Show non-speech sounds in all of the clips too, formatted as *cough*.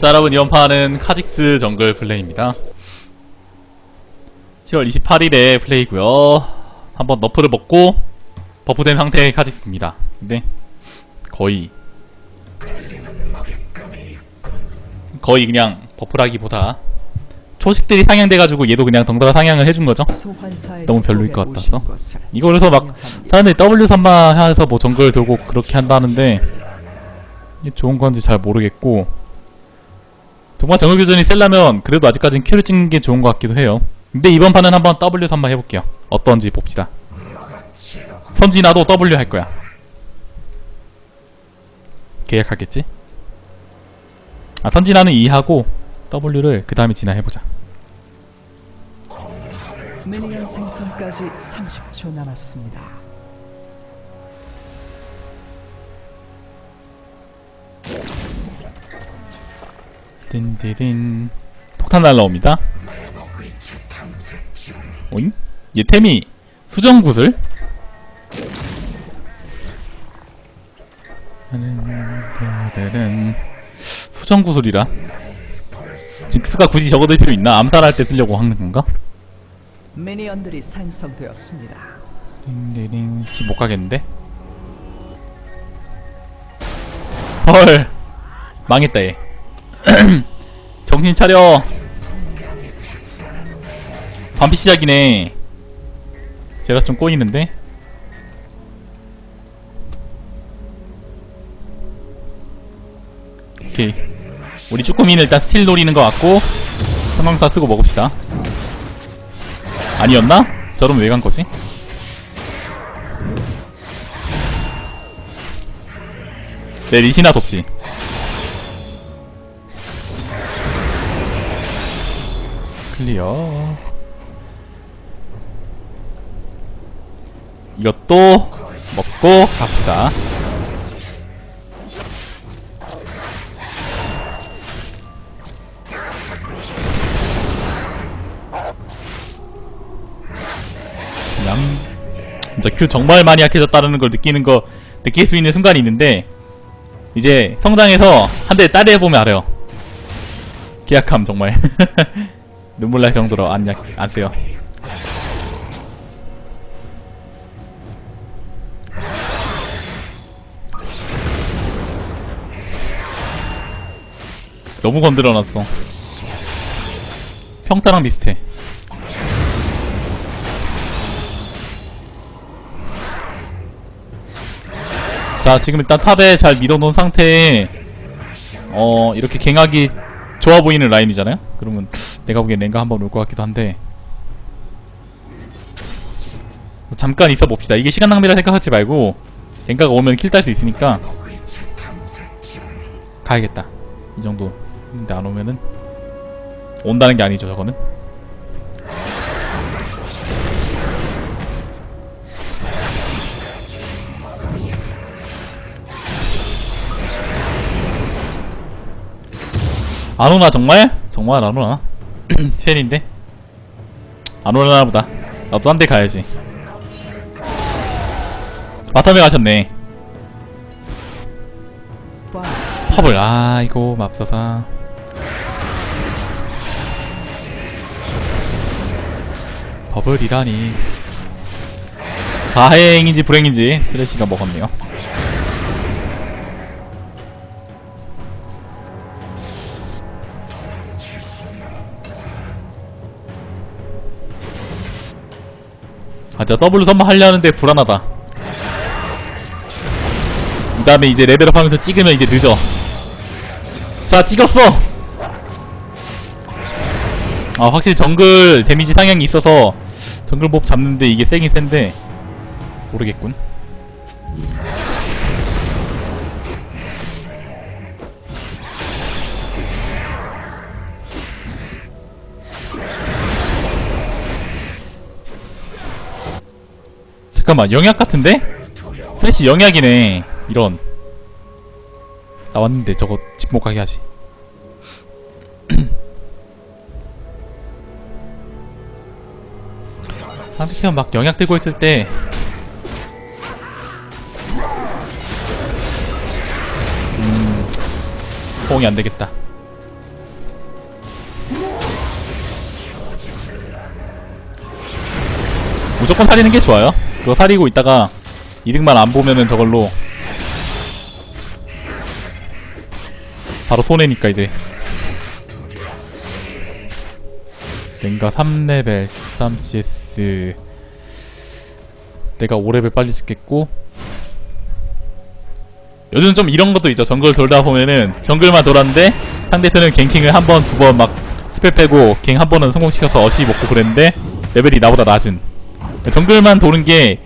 자 여러분 이번 판은 카직스 정글 플레이입니다. 7월 28일에 플레이고요. 한번 너프를 먹고 버프된 상태의 카직스입니다. 근데 거의. 거의 그냥 버프라기보다 초식들이 상향돼가지고 얘도 그냥 덩달아 상향을 해준 거죠? 너무 별로일 것 같아서. 이거 그래서 막 사람들이 W3만 해서 뭐 정글 돌고 그렇게 한다는데 이게 좋은 건지 잘 모르겠고 정말 정글 교전이 세려면 그래도 아직까진 큐를 찍는 게 좋은 것 같기도 해요. 근데 이번 판은 한번 W3만 해볼게요. 어떤지 봅시다. 선진아도 W 할 거야. 계약하겠지? 아 선진아는 2 하고 W를 그 다음에 진화 해보자. 미니언 생성까지 30초 남았습니다. 딘디딘 폭탄 날라옵니다 오잉? 얘 템이 수정구슬? 수정구슬이라 징크스가 굳이 적어둘 필요 있나? 암살할 때 쓰려고 하는 건가? 미니언들이 생성되었습니다. 링링 집못 가겠는데? 헐 망했다 얘 *clears throat* 정신 차려 반피 시작이네 제가 좀 꼬이는데 오케이 우리 쭈꾸미는 일단 스틸 노리는 것 같고 성광사 쓰고 먹읍시다 아니었나? 저러면 왜간 거지? 내 리시나 돕지. 클리어. 이것도 먹고 갑시다. 그냥 진짜 큐 정말 많이 약해졌다는 걸 느끼는 거 느낄 수 있는 순간이 있는데 이제 성장해서 한 대 따려 보면 알아요. 계약함 정말 *laughs* 눈물 날 정도로 안, 약, 안 세요. 너무 건드려놨어. 평타랑 비슷해. 자 지금 일단 탑에 잘 밀어놓은 상태에 어 이렇게 갱하기 좋아 보이는 라인이잖아요 그러면 내가 보기엔 랭가 한번 올 것 같기도 한데. 잠깐 있어 봅시다. 이게 시간 낭비라 생각하지 말고 랭가가 오면 킬 딸 수 있으니까 가야겠다. 이 정도 근데 안 오면은 온다는 게 아니죠 저거는. 안 오나 정말? 정말 안 오나? *clears throat* 팬인데? 안 오나 보다. 나도 딴 데 가야지. 바텀에 가셨네. 팝을 아이고 맙소사. 버블이라니. 다행인지 불행인지 플래시가 먹었네요 아 진짜 W 선발하려는데 불안하다. 그 다음에 이제 레벨업 하면서 찍으면 이제 늦어. 자 찍었어! 아 확실히 정글 데미지 상향이 있어서 정글 몹 잡는데 이게 세긴 센데 모르겠군 잠깐만 영약 같은데? 플래시 영약이네 이런. 나왔는데 저거 집 못 가게 하지. *clears throat* 사비키가 막 영약 들고 있을 때 음, 호응이 안 되겠다. 무조건 살리는 게 좋아요. 그거 살리고 있다가 이득만 안 보면은 저걸로 바로 손해니까 이제. 랭가 3레벨 13CS 내가 5레벨 빨리 찍겠고. 요즘 좀 이런 것도 있죠. 정글 돌다 보면은 정글만 돌았는데 상대편은 갱킹을 한 번 두 번 막 스펠 빼고 갱 한 번은 성공시켜서 어시 먹고 그랬는데 레벨이 나보다 낮은 정글만 도는 게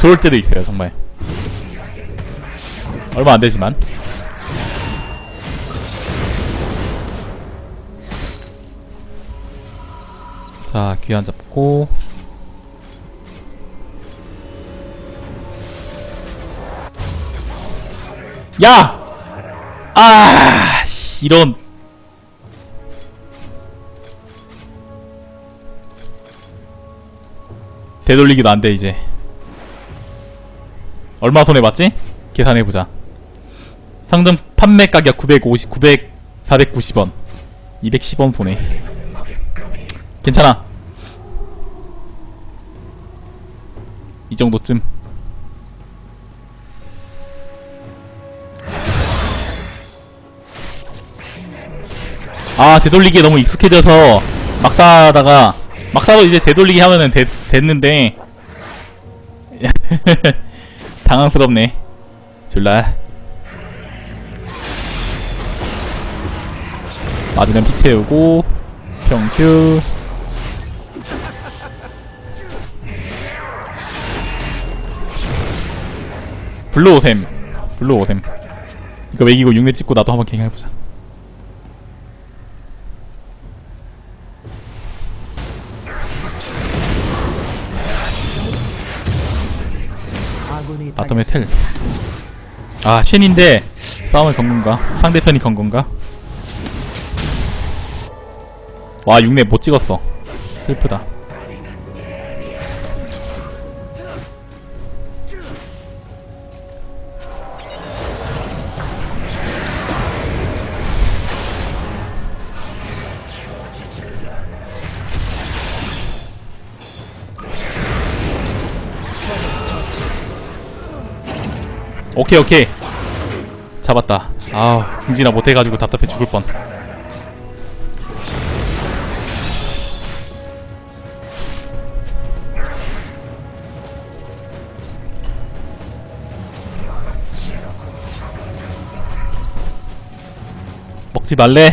좋을 때도 있어요 정말 얼마 안 되지만 자 귀환 잡고 야! 아, 씨, 이런. 되돌리기도 안 돼, 이제. 얼마 손해봤지? 계산해보자. 상점 판매 가격 950, 900, 490원. 210원 손해. 괜찮아. 이 정도쯤. 아 되돌리기에 너무 익숙해져서 막사다가 막사도 이제 되돌리기 하면은 되, 됐는데. *laughs* 당황스럽네. 졸라. 맞으면 피 채우고 평큐. 블루 오셈. 블루 오셈. 이거 매기고 6렙 찍고 나도 한번 갱해보자 바텀에 텔. 아, 쉔인데 싸움을 건 건가? 상대편이 건 건가? 와, 6렙 못 찍었어. 슬프다. 오케이, 오케이. 잡았다. 아, 궁지나 못해가지고 답답해 죽을 뻔. 먹지 말래?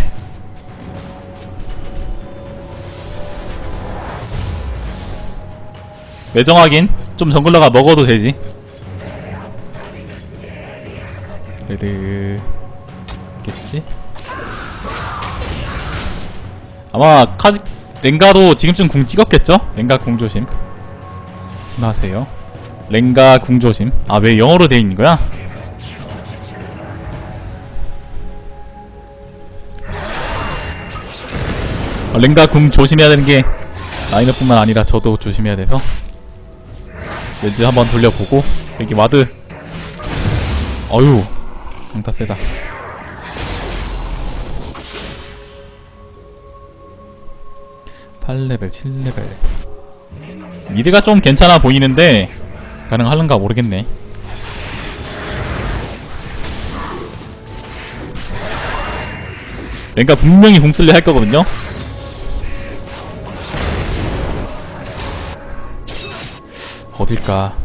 매정 하긴 좀 정글러가 먹어도 되지 레드 겠지? 아마 카직 랭가도 지금쯤 궁 찍었겠죠? 랭가 궁 조심. 조심하세요. 랭가 궁 조심. 아 왜 영어로 돼 있는 거야? 어, 랭가 궁 조심해야 되는 게 라이너뿐만 아니라 저도 조심해야 돼서. 렌즈 한번 돌려보고. 여기 와드. 어휴 강타 세다. 팔레벨 7레벨. 미드가 좀 괜찮아 보이는데 가능할런가 모르겠네. 그러니까 분명히 궁슬리 할 거거든요. 어딜까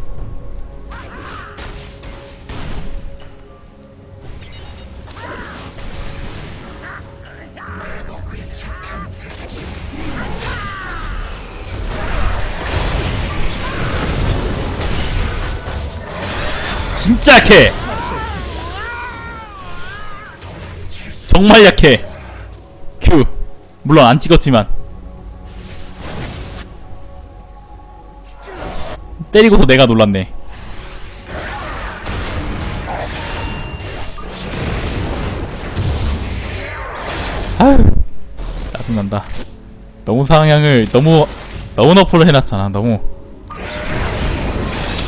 진짜 약해. 정말 약해. 큐. 물론 안 찍었지만. 때리고서 내가 놀랐네. 아휴. 짜증난다. 너무 상향을 너무 너무 너프를 해놨잖아 너무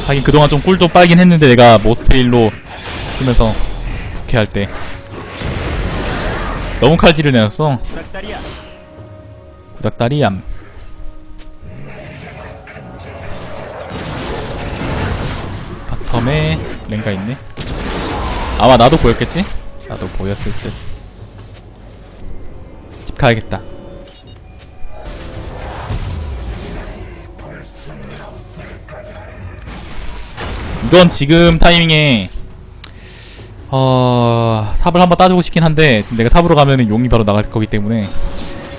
하긴 그동안 좀 꿀도 빨긴 했는데 내가 모스트일로 쓰면서 이렇게 할 때 너무 칼질을 내놨어. 구닥다리암 바텀에 랭가 있네. 아마 나도 보였겠지? 나도 보였을 듯집 가야겠다. 이건 지금 타이밍에 어... 탑을 한번 따주고 싶긴 한데 지금 내가 탑으로 가면은 용이 바로 나갈 거기 때문에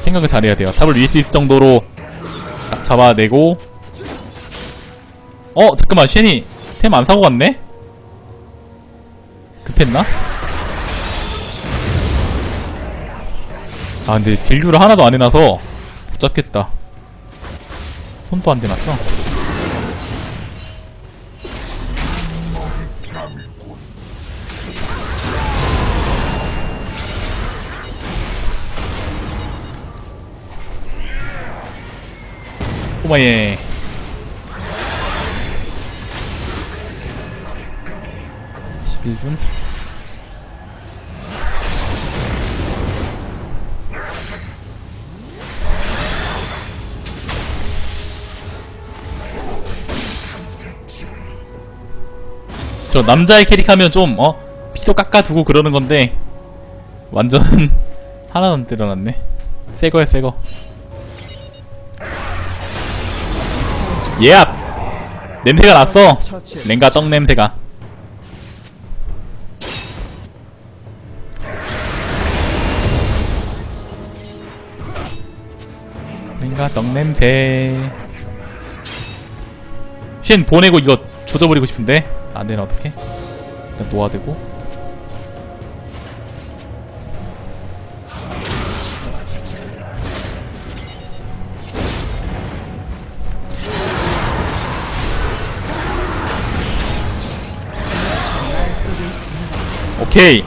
생각을 잘해야 돼요 탑을 이길 수 있을 정도로 딱 잡아내고 어 잠깐만 쉔이 템 안 사고 갔네? 급했나? 아 근데 딜류를 하나도 안 해놔서 못 잡겠다 손도 안 대놨어 오마예 11분? 저 남자의 캐릭 하면 좀 어? 피도 깎아두고 그러는 건데 완전 *laughs* 하나도 안 때려놨네. 새거야 새거 예압 냄새가 났어. 랭가 떡 냄새가. 랭가 떡 냄새. 쉔 보내고 이거 조져버리고 싶은데? 안 되나 어떡해? 일단 놓아대고 오케이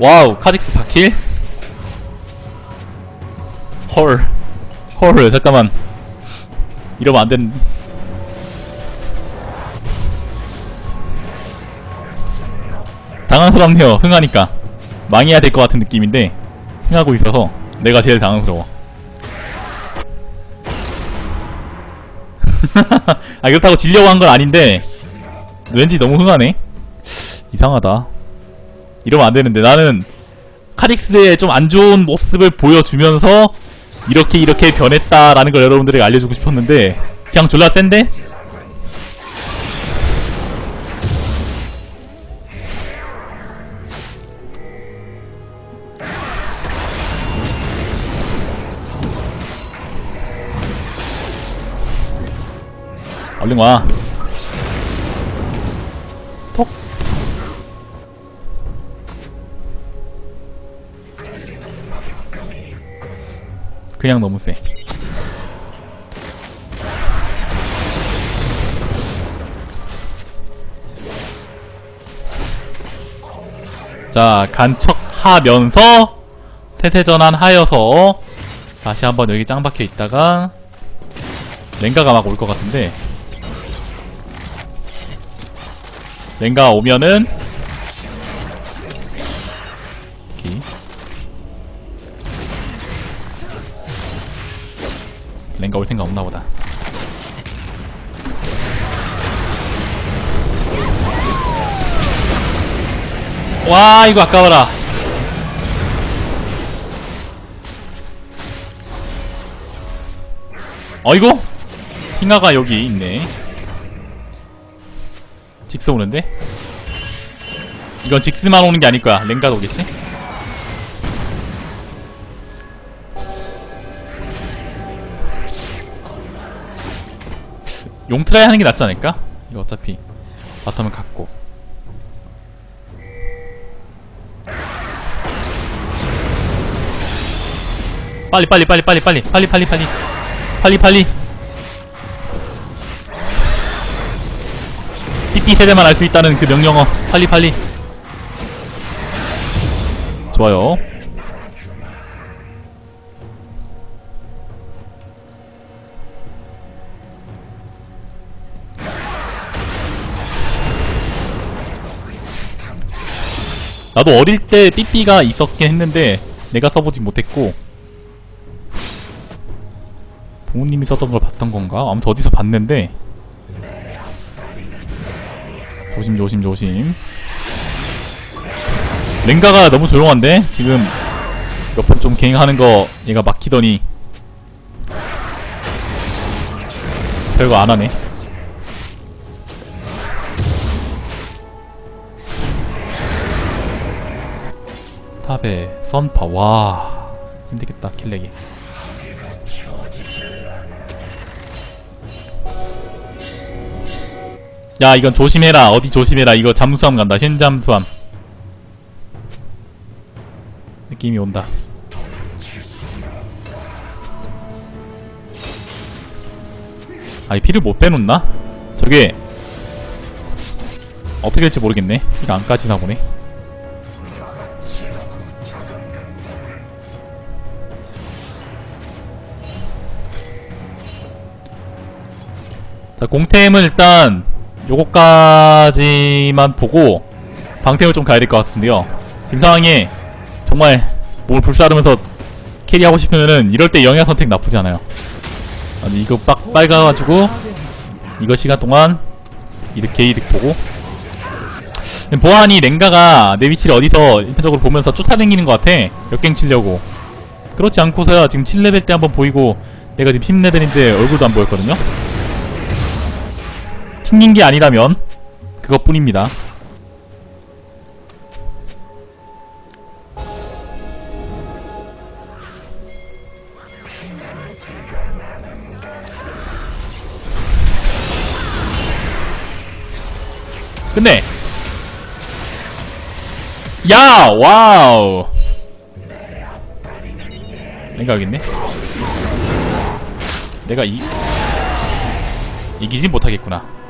와우 카직스 4킬 헐 헐, 잠깐만. 이러면 안 되는. 당황스럽네요, 흥하니까. 망해야 될 것 같은 느낌인데, 흥하고 있어서 내가 제일 당황스러워. *laughs* 아, 그렇다고 질려고 한 건 아닌데, 왠지 너무 흥하네? 이상하다. 이러면 안 되는데, 나는 카릭스의 좀 안 좋은 모습을 보여주면서, 이렇게 이렇게 변했다라는 걸 여러분들에게 알려주고 싶었는데 그냥 졸라 센데? 얼른 와. 그냥 너무 세. 자, 간척하면서 태세전환 하여서 다시 한번 여기 짱 박혀 있다가 랭가가 막 올 것 같은데 랭가 오면은 와, 이거 아까워라. 어이구? 킹가가 여기 있네. 직스 오는데? 이건 직스만 오는 게 아닐 거야. 랭가도 오겠지? 용트라이 하는 게 낫지 않을까? 이거 어차피 바텀은 갖고 빨리 빨리 빨리 빨리 빨리 빨리 빨리 빨리. 빨리 빨리. 띠띠 세대만 알 수 있다는 그 명령어. 빨리 빨리. 좋아요. 나도 어릴 때 삐삐가 있었긴 했는데 내가 써보지 못했고 부모님이 썼던 걸 봤던 건가? 아무튼 어디서 봤는데. 조심 조심 조심. 랭가가 너무 조용한데? 지금 몇 번 좀 갱하는 거 얘가 막히더니. 별거 안 하네. 탑에 선파. 와 힘들겠다 킬렉이 야 이건 조심해라. 어디 조심해라. 이거 잠수함 간다. 신잠수함. 느낌이 온다. 아이 피를 못 빼놓나? 저게 어떻게 될지 모르겠네. 피가 안 까지나 보네. 자 공템은 일단 요거까지만 보고 방템을 좀 가야 될 것 같은데요. 상황에 정말 몸을 불사르면서 캐리하고 싶으면은 이럴 때 영야 선택 나쁘지 않아요. 아니 이거 빡 빨가가지고 이거 시간 동안 이렇게 이득 보고. 보안이 랭가가 내 위치를 어디서 일반적으로 보면서 쫓아다니는 것 같아. 역갱 치려고. 그렇지 않고서야 지금 7레벨 때 한번 보이고 내가 지금 10레벨인데 얼굴도 안 보였거든요 튕긴 게 아니라면 그것뿐입니다. 끝내 야 와우. 내가 여기 있네. 내가 이 이기진 못하겠구나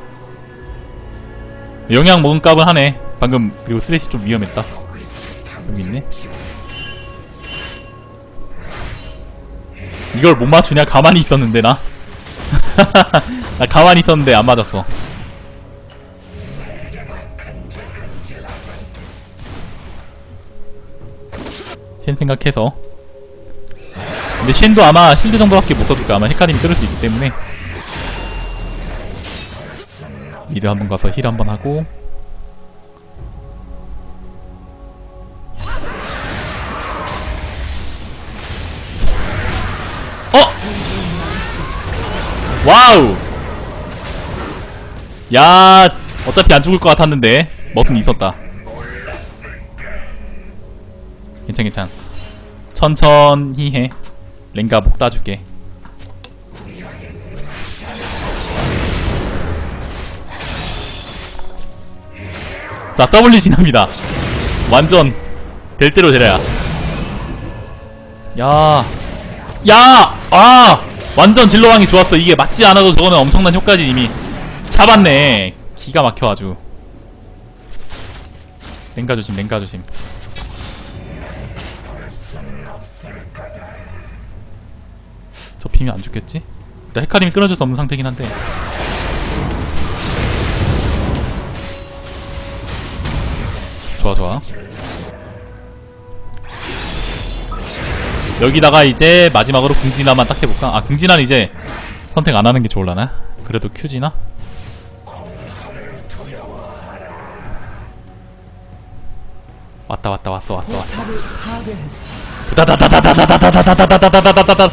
영양 먹은 값은 하네. 방금 그리고 스레시 좀 위험했다. 여기 있네. 이걸 못 맞추냐? 가만히 있었는데 나? *laughs* 나 가만히 있었는데 안 맞았어. 쉔 생각해서. 근데 쉔도 아마 실드 정도밖에 못 써줄 거야 아마 헤카림이 뚫을 수 있기 때문에 미드 한번 가서 힐 한번 하고. 어! 와우! 야 어차피 안 죽을 것 같았는데. 머슴 있었다. 괜찮 괜찮. 천천히 해. 랭가 목 따줄게 자 W 진합니다. 완전 될 대로 되려야. 야. 야! 아! 완전 진로왕이 좋았어. 이게 맞지 않아도 저거는 엄청난 효과지 이미. 잡았네. 기가 막혀 아주. 랭가 조심 랭가 조심. 저 피면 안 죽겠지? 일단 헤카림이 끊어줄 수 없는 상태긴 한데 여기다가 이제 마지막으로 궁진화만 딱 해볼까? 아 궁진화는 이제 선택 안 하는 게 좋을라나? 그래도 큐지나? 왔다 왔다 왔어 왔어 왔어 탑을 파괴했습니다. 다다다다다다다다다다다다다다다다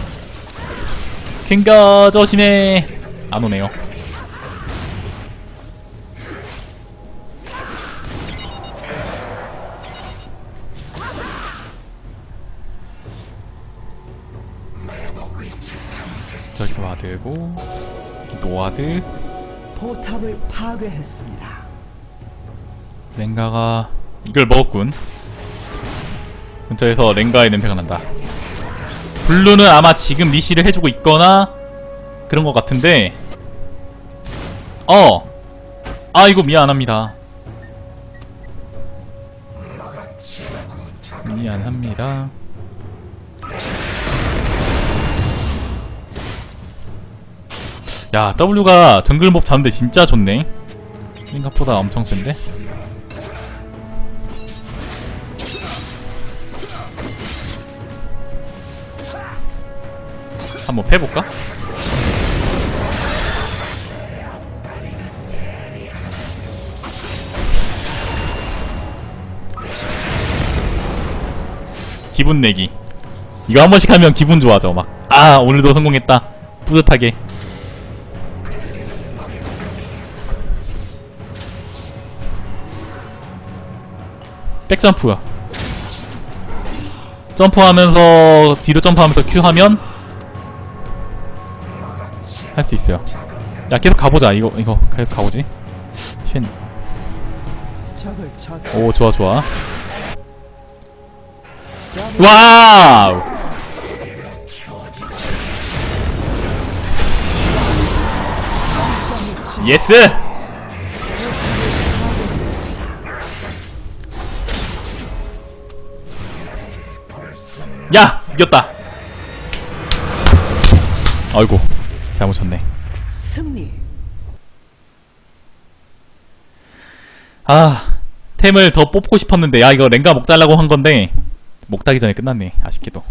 캥가 조심해 안 오네요 저기 와드고 노와드 포탑을 파괴했습니다. 랭가가 이걸 먹었군. 근처에서 랭가의 냄새가 난다. 블루는 아마 지금 리시를 해주고 있거나 그런 것 같은데 어! 아 이거 미안합니다. 미안합니다 야 W가 정글몹 잡는데 진짜 좋네. 생각보다 엄청 센데? 한번 패볼까? 기분 내기. 이거 한 번씩 하면 기분 좋아져 막 아 오늘도 성공했다. 뿌듯하게. 백점프 점프하면서 뒤로 점프하면서 Q 하면 할 수 있어요. 야 계속 가보자. 이거 이거 계속 가보지. 오 좋아 좋아. 와우! 예스 야 이겼다. 아이고 잘못 쳤네. 승리. 아 템을 더 뽑고 싶었는데 야 이거 랭가 목 달라고 한 건데 목 따기 전에 끝났네 아쉽게도